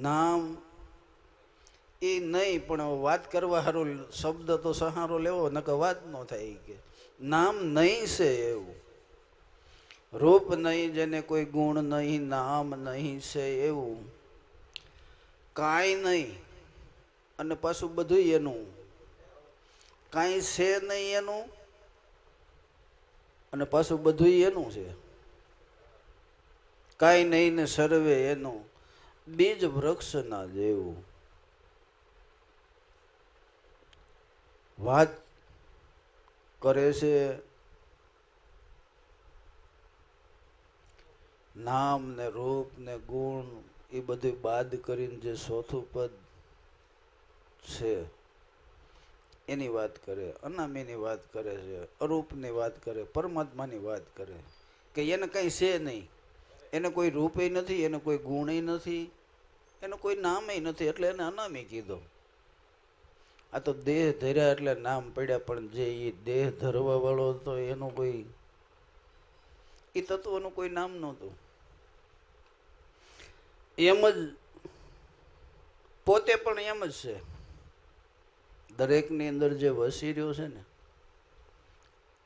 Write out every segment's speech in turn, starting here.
નામ એ નહીં, પણ વાત કરવા સારું શબ્દ તો સહારો લેવો, નકર વાત ન થાય કે. નામ નહીં છે એવું. રૂપ નહીં, જેને કોઈ ગુણ નહીં, નામ નહીં છે એવું. કાંઈ નહીં, અને પાછું બધું એનું. કાંઈ છે નહીં એનું, અને પાછું બધું એનું છે. કાંઈ નહીં ને સર્વે એનું. બીજ વૃક્ષના જેવું વાત કરે છે નામ ને રૂપ ને ગુણ એ બધું બાદ કરીને જે ચોથું પદ છે એની વાત કરે, અનામીની વાત કરે છે, અરૂપની વાત કરે, પરમાત્માની વાત કરે, કે એને કંઈ છે નહીં. એને કોઈ રૂપે નથી, એને કોઈ ગુણય નથી, એનું કોઈ નામે નથી, એટલે એને અનામી કીધો. આ તો દેહ ધર્યા એટલે નામ પડ્યા, પણ જે એ દેહ ધરવા વાળો હતો, એનું કોઈ એ તત્વનું કોઈ નામ નહોતું. એમ જ, પોતે પણ એમ જ છે. દરેકની અંદર જે વસી રહ્યો છે ને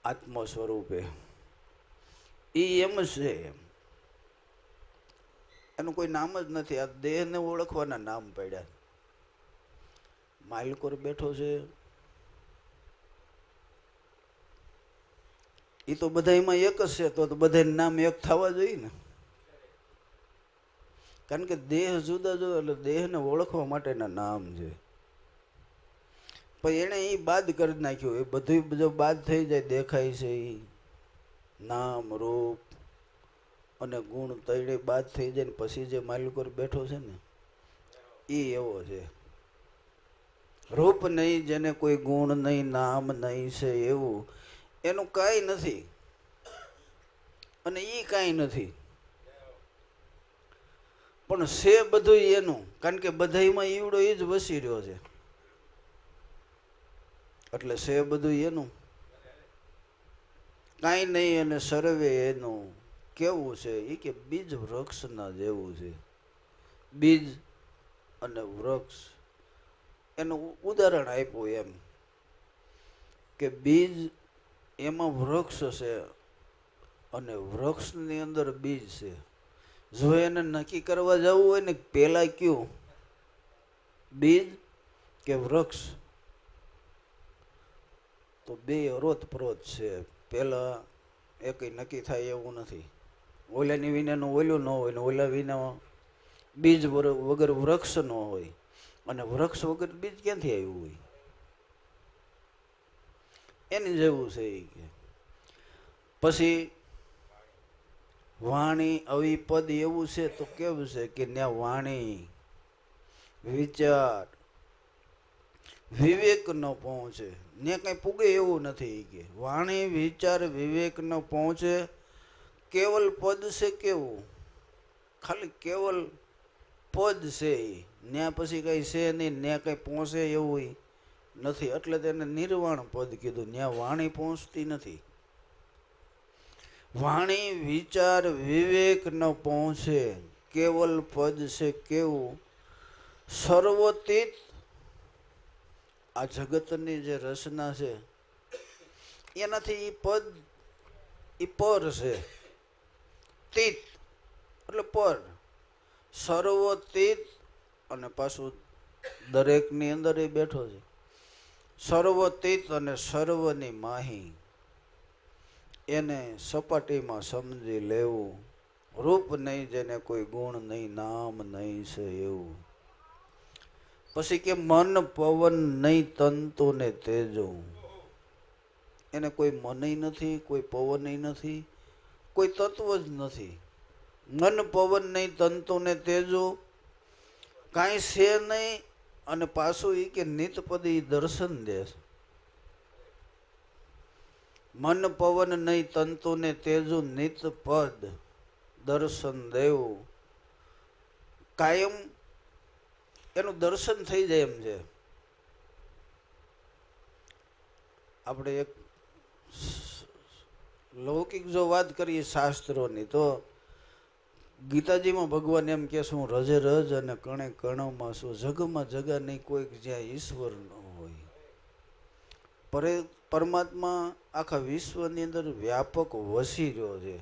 આત્મ સ્વરૂપે એ એમ જ છે એમ. એનું કોઈ નામ જ નથી. આ દેહને ઓળખવાના નામ પડ્યા. માલકોર બેઠો છે. એ તો બધામાં એક જ છે, તો બધાને નામ એક થવા જોઈએ ને. કારણ કે દેહ જુદા જુદા, એટલે દેહને ઓળખવા માટેના નામ છે. પણ એણે એ બાદ કરી નાખ્યું. એ બધું જો બાદ થઈ જાય, દેખાય છે એ નામ, રૂપ અને ગુણ તળે બાદ થઈ જાય ને પછી જે માલિકોર બેઠો છે ને એ એવો છે. રૂપ નહીં, જેને કોઈ ગુણ નહીં, નામ નહીં છે એવું, એનું કાંઈ નથી. અને એ કાંઈ નથી. પણ છે બધું એનું, કારણ કે બધાયમાં ઈવડો એ જ વસી રહ્યો છે. એટલે છે બધું એનું. કાંઈ નહીં અને સર્વે એનું. કેવું છે? એ કે બીજ વૃક્ષના જેવું છે. બીજ અને વૃક્ષ. એનું ઉદાહરણ આપ્યું એમ કે બીજ એમાં વૃક્ષ છે અને વૃક્ષની અંદર બીજ છે. જો એને નક્કી કરવા જવું હોય ને પેલા કયું? બીજ કે વૃક્ષ? તો બે અરોતપ્રોત છે. પેલા એકય નક્કી થાય એવું નથી. ઓલાની વિનાનું ઓલું ન હોય ને ઓલા વિના બીજ વગર વૃક્ષ ન હોય. અને વૃક્ષ વગર બીજ ક્યાંથી આવ્યું હોય? એની જેવું છે એ કે. પછી વાણી અવિપદ એવું છે તો કેવું છે કે ત્યાં વાણી, વિચાર, વિવેક ન પહોંચે. ને કઈ પૂગે એવું નથી કે. વાણી, વિચાર, વિવેક ન પહોંચે. કેવલ પદ છે કેવું? ખાલી કેવલ પદ છે એ ત્યાં પછી કંઈ છે નહીં ત્યાં કંઈ પહોંચે એવું નથી. એટલે તેને નિર્વાણ પદ કીધું. ત્યાં વાણી પહોંચતી નથી. વાણી વિચાર વિવેક ન પહોંચે. કેવલ પદ છે કેવું? સર્વતીત આ જગતની જે રચના છે, એનાથી એ પદ એ પર છે. તીત એટલે પર સર્વતીત અને પાછું દરેકની અંદર એ બેઠો છે. સર્વતીત અને સર્વની માહી. એને સપાટીમાં સમજી લેવું. રૂપ નહીં જેને કોઈ ગુણ નહીં, નામ નહીં છે એવું. પછી કે મન, પવન નહીં, તંતુ ને તેજો. એને કોઈ મનય નથી, કોઈ પવનય નથી. કોઈ તત્વ જ નથી. મન પવન નહીં, તંતુ ને તેજો. કાંઈ છે નહીં અને પાછું એ કે નિતપદી દર્શન દેશ મન પવન નહીં, તંતુ ને તેજો નિતપદ દર્શન દેવું. કાયમ એનું દર્શન થઈ જાય એમ છે. આપણે એક લૌકિક જો વાત કરીએ શાસ્ત્રોની, તો ગીતાજીમાં ભગવાન એમ કે શું રજે રજ અને કણે કણમાં શું જગમાં જગા નહીં, કોઈક જ્યાં ઈશ્વર ન હોય. પરે, પરમાત્મા આખા વિશ્વની અંદર વ્યાપક વસી રહ્યો છે.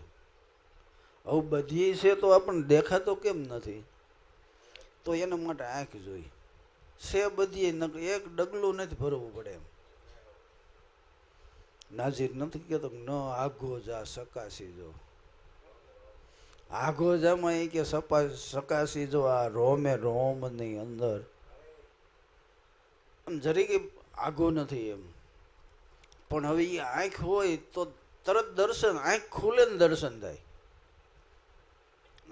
હવે બધી છે તો આપણને દેખાતો કેમ નથી? તો એના માટે આંખ જોઈ. છે બધી, એક ડગલું નથી ભરવું પડે એમ. નાજીર નથી કહેતો ન આઘો જા, સકાશી જો. આઘો જામાં એ કે સપા, સકાશી જો, આ રોમે રોમની અંદર. જરીકે આઘો નથી એમ. પણ હવે એ આંખ હોય તો તરત દર્શન, આંખ ખુલે ને દર્શન થાય.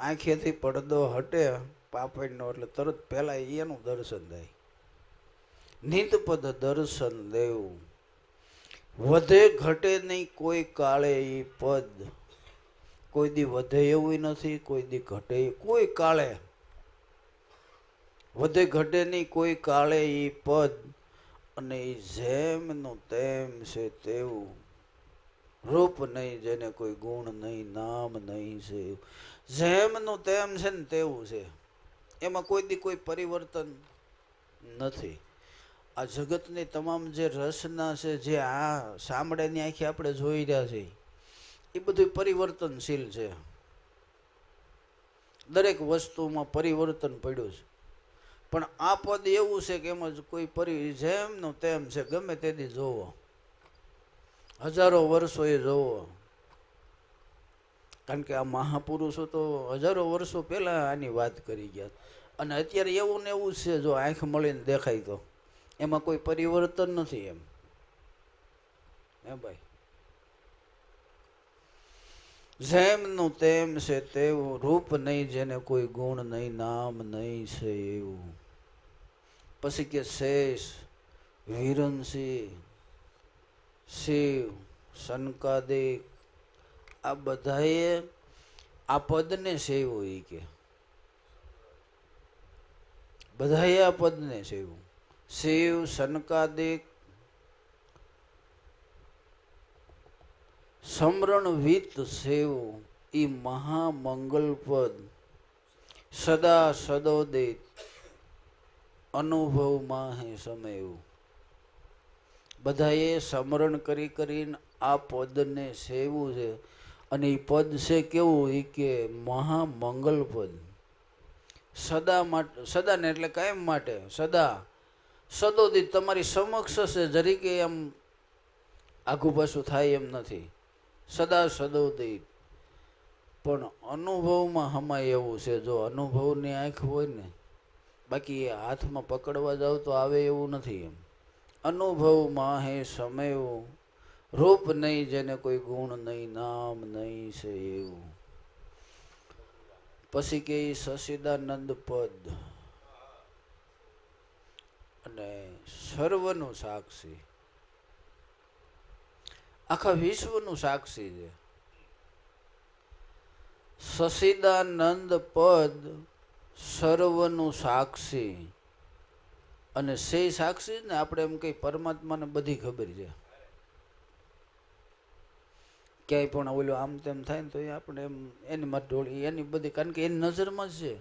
આંખેથી પડદો હટે, પાપડનો એટલે તરત પહેલાં એનું દર્શન થાય. નિતપદ દર્શન દેવું. વધે ઘટે નહીં કોઈ કાળે એ પદ. કોઈ દી વધે એવું નથી, કોઈ દી ઘટે કોઈ કાળે. વધે ઘટે નહીં કોઈ કાળે એ પદ. અને એ જેમનું તેમ છે તેવું. રૂપ નહીં જેને કોઈ ગુણ નહીં, નામ નહીં છે જેમનું તેમ છે ને તેવું છે. એમાં કોઈ દી કોઈ પરિવર્તન નથી. આ જગતની તમામ જે રચના છે, જે આ સાંભળેની આંખે આપણે જોઈ રહ્યા છીએ, એ બધું પરિવર્તનશીલ છે. દરેક વસ્તુમાં પરિવર્તન પડ્યું છે. પણ આ પદ એવું છે કે એમાં જ કોઈ પરિ, જેમનું તેમ છે, ગમે તેથી જોવો. હજારો વર્ષો એ જોવો. કારણ કે આ મહાપુરુષો તો હજારો વર્ષો પહેલાં આની વાત કરી ગયા. અને અત્યારે એવું ને એવું છે, જો આંખ મળીને દેખાય તો. એમાં કોઈ પરિવર્તન નથી એમ. હે ભાઈ? જેમનું તેમ છે તેવું રૂપ નહીં, જેને કોઈ ગુણ નહીં, નામ નહીં છે એવું. પછી કે શેષ વિરંશી શિવ સનકાદિક આ બધાએ આ પદને સેવું એ કે. બધાએ આ પદને સેવું શિવ સનકાદિક સમરણવિત શિવ એ મહામંગલપદ સદા સદોદિત અનુભવમાં હે સમયવું બધાએ સમરણ કરી કરીને આ પદને સેવું છે. અને એ પદ છે કેવું? એ કે મહામંગલ પદ સદા માટે સદાને એટલે કાયમ માટે? સદા. સદોદિત તમારી સમક્ષ છે જરીકે એમ આઘું પાછું થાય એમ નથી. સદા સદોદિત પણ અનુભવમાં હમાય એવું છે, જો અનુભવની આંખ હોય ને, બાકી હાથમાં પકડવા જાવ તો આવે એવું નથી એમ. અનુભવમાં હે સમયવું રૂપ નહીં, જેને કોઈ ગુણ નહીં, નામ નહીં છે એવું. પછી કે સસીદાનંદ પદ. અને સર્વનું સાક્ષી. આખા વિશ્વનું સાક્ષી છે. સસિદાનંદ પદ સર્વનું સાક્ષી. અને સે સાક્ષી ને આપણે એમ કઈ પરમાત્માને બધી ખબર છે. ક્યાંય પણ ઓલું આમ તેમ થાય ને તો એ આપણે એમ એની માટે ઢોળી, એની બધી, કારણ કે એની નજરમાં જ છે.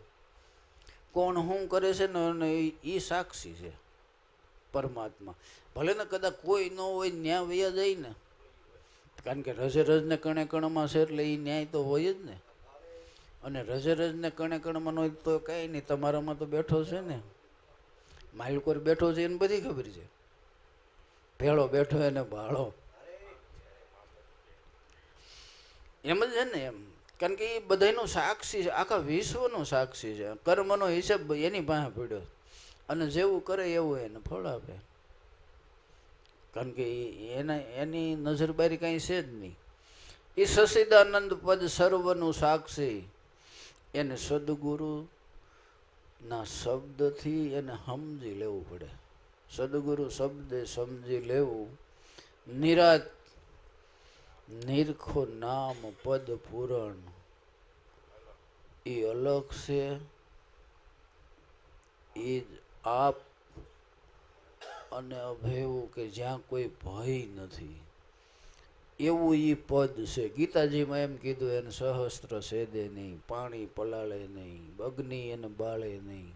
કોણ શું કરે છે ને એ સાક્ષી છે. પરમાત્મા. ભલે ને કદાચ કોઈ ન હોય, ન્યાય વૈયા જાય ને. કારણ કે રજે રજને કણે કણમાં છે એટલે એ ન્યાય તો હોય જ ને. અને રજે રજને કણે કણમાં હોય તો કાંઈ નહીં, તમારામાં તો બેઠો છે ને. માલકોર બેઠો છે એને બધી ખબર છે. ભેળો બેઠો એને ભાળો. એમ જ છે ને એમ. કારણ કે એ બધાનો સાક્ષી છે, આખા વિશ્વનો સાક્ષી છે. કર્મનો હિસાબ એની પાસે પડ્યો. અને જેવું કરે એવું એને ફળ આપે. કારણ કે એના એની નજર બારી કાંઈ છે જ નહીં. એ સશિદાનંદ પદ સર્વનું સાક્ષી. એને સદગુરુ ના શબ્દથી એને સમજી લેવું પડે. સદગુરુ શબ્દે સમજી લેવું. નિરાત, નિરખો નામ પદ પૂરણ. એ અલગ છે. એ જ આપ અને અભેવું કે જ્યાં કોઈ ભય નથી. એવું એ પદ છે. ગીતાજીમાં એમ કીધું, એને સહસ્ત્ર સેદે નહીં, પાણી પલાળે નહીં, અગ્નિ એને બાળે નહીં,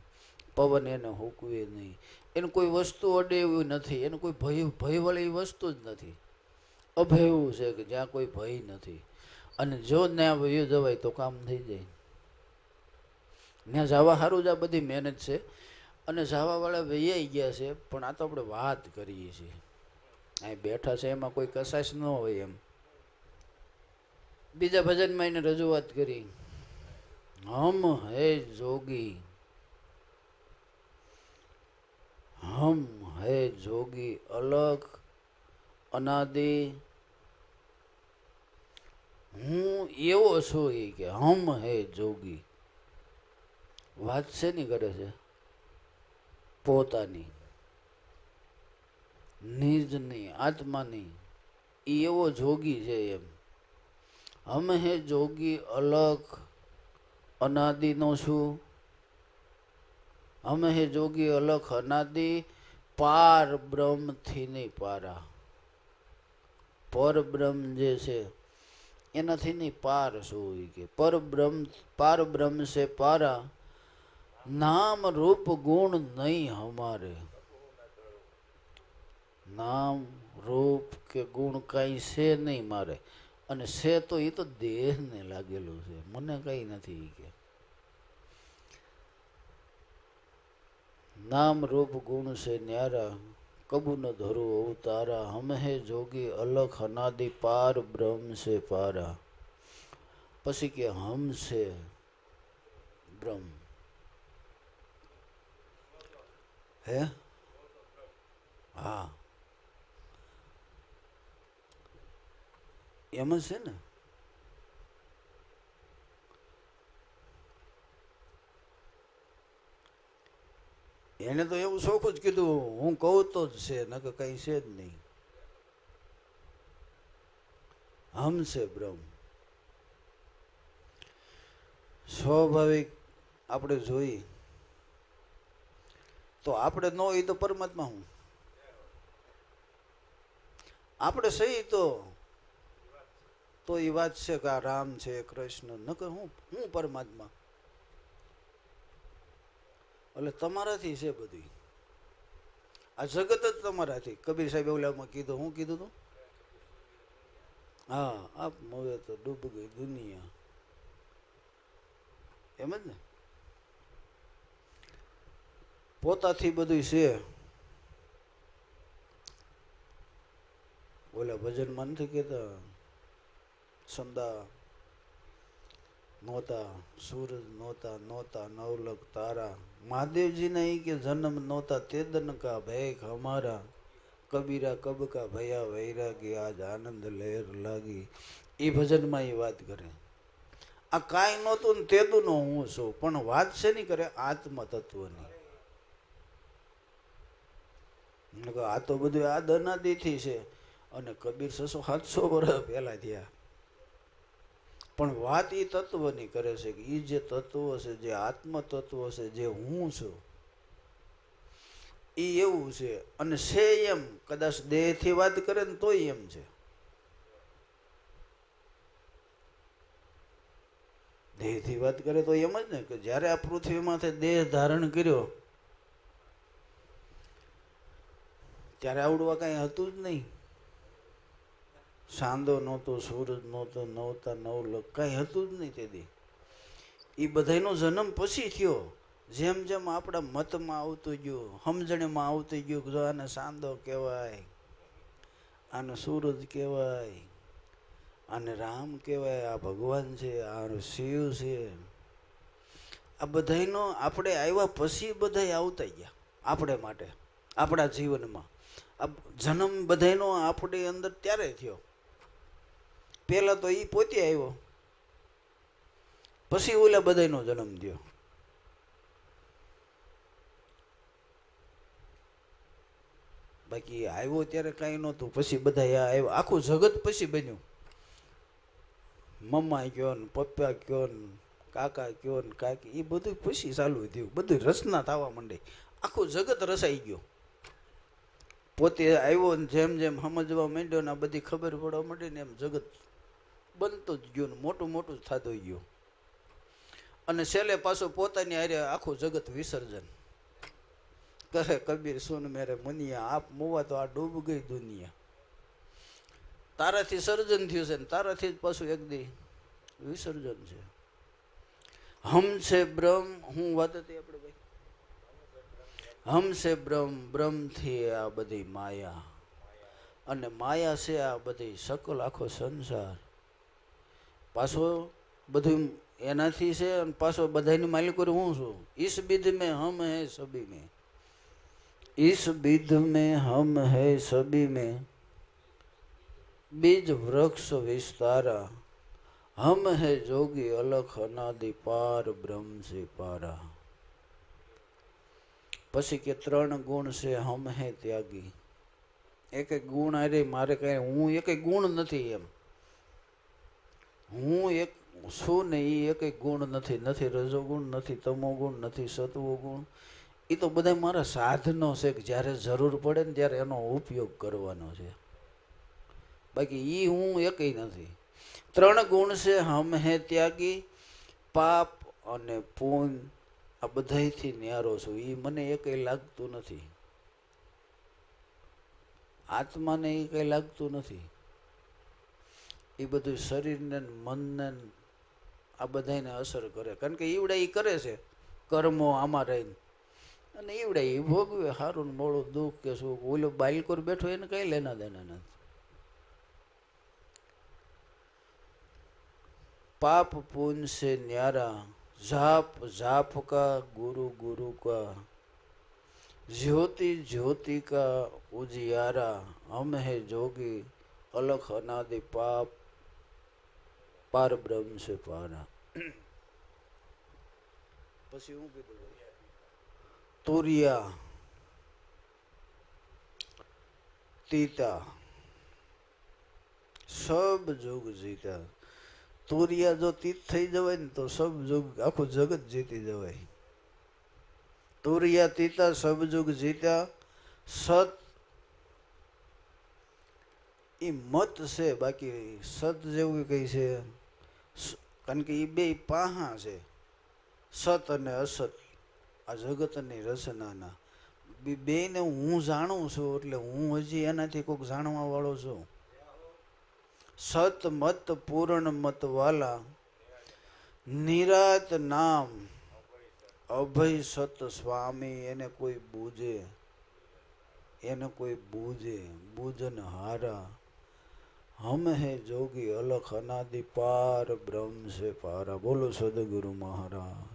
પવન એને હૂકવે નહીં. એને કોઈ વસ્તુ અડે એવું નથી. એને કોઈ ભય, ભયવાળી વસ્તુ જ નથી. અભયવું છે કે જ્યાં કોઈ ભય નથી. અને જો ત્યાં વયો જવાય તો કામ થઈ જાય. ત્યાં જવા સારું જ આ બધી મહેનત છે. અને જવાવાળા વૈયાઈ ગયા છે, પણ આ તો આપણે વાત કરીએ છીએ. અહીં બેઠા છે, એમાં કોઈ કસાશ ન હોય એમ. બીજા ભજનમાં એને રજૂઆત કરી. હમ હે જોગી. હમ હે જોગી અલગ અનાદિ. હું એવો છું એ કે હમ હે જોગી. વાત શેની કરે છે? પોતાની, નિજની, આત્માની, ઈ એવો જોગી છે એમ. અમે હે જોગી અલગ અનાદિનો છું. અમે હે જોગી અલખ અનાદિ, પાર બ્રહ્મથી નહીં પારા. પર બ્રહ્મ જે છે, એનાથી નહીં પાર શું કે? પર બ્રહ્મ, પાર બ્રહ્મ છે, પારા. નામ રૂપ ગુણ નહીં હમારે. નામ રૂપ કે ગુણ કાંઈ છે નહીં મારે. અને છે તો એ તો દેહને લાગેલું છે. મને કંઈ નથી કે. નામ રૂપ ગુણ છે ન્યારા. કબુ ન ધરું અવતારા. હમ હે જોગી અલખ અનાદિ પાર બ્રહ્મ છે પારા. પછી કે હમ છે બ્રહ્મ. હે? હા. એમ જ છે ને. એને તો એવું શોખું જ કીધું, હું કહું તો જ છે નકર કઈ છે જ નહીં. હમ છે બ્રહ્મ. સ્વાભાવિક આપણે જોઈએ. તો આપણે ન હોય તો પરમાત્મા હું? આપણે સહી તો? તો એ વાત છે કે આ રામ છે, કૃષ્ણ નકર હું? હું પરમાત્મા? એટલે તમારાથી છે બધી આ જગત જ તમારાથી. કબીર સાહેબ ઓલામાં કીધું, હું કીધું તું? હા, આપ મવે તો ડૂબ ગઈ દુનિયા. એમ જ ને? પોતાથી બધું છે. ઓલા ભજનમાં નથી કહેતા. સંદા નહોતા, સૂરજ નહોતા નહોતા નવલક તારા. મહાદેવજીને એ કે જન્મ નહોતા તેદન કા ભેખ અમારા. કબીરા કબ કા ભયા વૈરાગી આજ આનંદ લહેર લાગી. એ ભજનમાં એ વાત કરે. આ કાંઈ નહોતું ને તેદુનો હું છું, પણ વાત છે નહીં કરે? આત્મ તત્વની મેં કહ્યું, આ તો બધું આ દનાદીથી છે. અને કબીર સસો સાતસો વર્ષ પહેલાં થયા. પણ વાત એ તત્વની કરે છે કે એ જે તત્વ છે, જે આત્મ તત્વ છે, જે હું છું એ એવું છે. અને છે એમ, કદાચ દેહથી વાત કરે ને તોય એમ છે. દેહથી વાત કરે તો એમ જ ને કે જ્યારે આ પૃથ્વીમાંથી દેહ ધારણ કર્યો ત્યારે આવડવા કાંઈ હતું જ નહીં. સાંદો નહોતો, સૂરજ નહોતો નવતા નવલક, કાંઈ હતું જ નહીં તેથી એ બધાયનો જન્મ પછી થયો. જેમ જેમ આપણા મતમાં આવતું ગયું, સમજણમાં આવતું ગયું જો આને સાંદો કહેવાય, આને સૂરજ કહેવાય, આને રામ કહેવાય, આ ભગવાન છે, આ શિવ છે. આ બધાયનો આપણે આવ્યા પછી બધાય આવતા ગયા, આપણે માટે, આપણા જીવનમાં. આ જન્મ બધાયનો આપણી અંદર ત્યારે થયો. પહેલાં તો એ પોતે આવ્યો. પછી ઓલા બધાનો જન્મ થયો. બાકી આવ્યો ત્યારે કાંઈ નહોતું. પછી બધા આવ્યો. આખું જગત પછી બન્યું. મમ્મા કયો ને, પપ્પા કયો ને, કાકા કયો ને, કાકી એ બધું પછી ચાલુ થયું. બધું રચના થવા માંડી. આખું જગત રસાઈ ગયું. પોતે આવ્યો ને જેમ જેમ સમજવા માંડ્યો ને આ બધી ખબર પડવા માંડી ને એમ જગત બનતું જ ગયું ને મોટું મોટું થતું ગયું. અને છેલ્લે પાછું પોતાની આરે આખું જગત વિસર્જન. કહે, કબીર સુન મેરે મુનિયા? આપ મોવા તો આ ડૂબ ગઈ દુનિયા. તારાથી સર્જન થયું છે ને તારાથી જ પાછું એક દી વિસર્જન છે. હમ છે બ્રહ્મ, હું વાત હતી આપણે ભાઈ. હમ છે બ્રહ્મ, બ્રહ્મથી આ બધી માયા. અને માયા છે આ બધી સકલ, આખો સંસાર. પાછો બધું એનાથી છે અને પાછો બધાની માલિકો હું છું? ઈસ બિધ મેં હમ હે સબી મેં. ઈસ બિધ મેં હમ હે સબી મેં. બીજ વૃક્ષ વિસ્તારા. હમ હે જોગી અલખ અનાદિ પાર બ્રહ્મ સે પારા. પછી કે ત્રણ ગુણ છે હમ હે ત્યાગી. એક એક ગુણ અરે મારે કઈ હું એક ગુણ નથી એમ. હું એક છું ને એ એક ગુણ નથી નથી રજોગુણ, નથી તમો ગુણ નથી સત્વો ગુણ એ તો બધા મારા સાધનો છે કે જ્યારે જરૂર પડે ને ત્યારે એનો ઉપયોગ કરવાનો છે. બાકી એ હું એકેય નથી. ત્રણ ગુણ છે હમ હે ત્યાગી, પાપ અને પૂન આ બધાથી ન્યારો છું. એ મને એ કંઈ લાગતું નથી. આત્માને એ કંઈ લાગતું નથી. એ બધું શરીરને મનને આ બધાને અસર કરે. કારણ કે ઈવડા એ કરે છે કર્મો આમાં રહીને. અને એવડે એ ભોગવે સારું મોડું દુઃખ કે સુખ. ઓલો બાલકોર બેઠો એને કંઈ લેના દેના નથી. પાપ પૂન છે ન્યારા. जाप जाप का गुरु गुरु का। ज्योति ज्योति का उजियारा, हम है जोगी, अलख अनादि पाप, पार ब्रह्म से पारा। तुरिया, तीता, सब जोग जीता। તુરિયા જો તીત થઈ જવાય ને તો સબ જુગ, આખું જગત જીતી જવાય. તુરિયા તીતા, સબ જુગ જીતા સત એ મત છે, બાકી સત જેવું કઈ છે. કારણ કે એ બે પાહા છે. સત અને અસત. આ જગતની રચનાના. બે- બેયને હું જાણું છું, એટલે હું હજી એનાથી કોઈક જાણવા વાળો છું. સત મત પૂર્ણ મત વાલા, નિરાત નામ અભય સત સ્વામી, એને કોઈ બૂજે, એને કોઈ બૂજે, બૂજન હારા. હમ હે જોગી અલખ અનાદિ પાર, બ્રહ્મ છે પારા. બોલો સદગુરુ મહારાજ.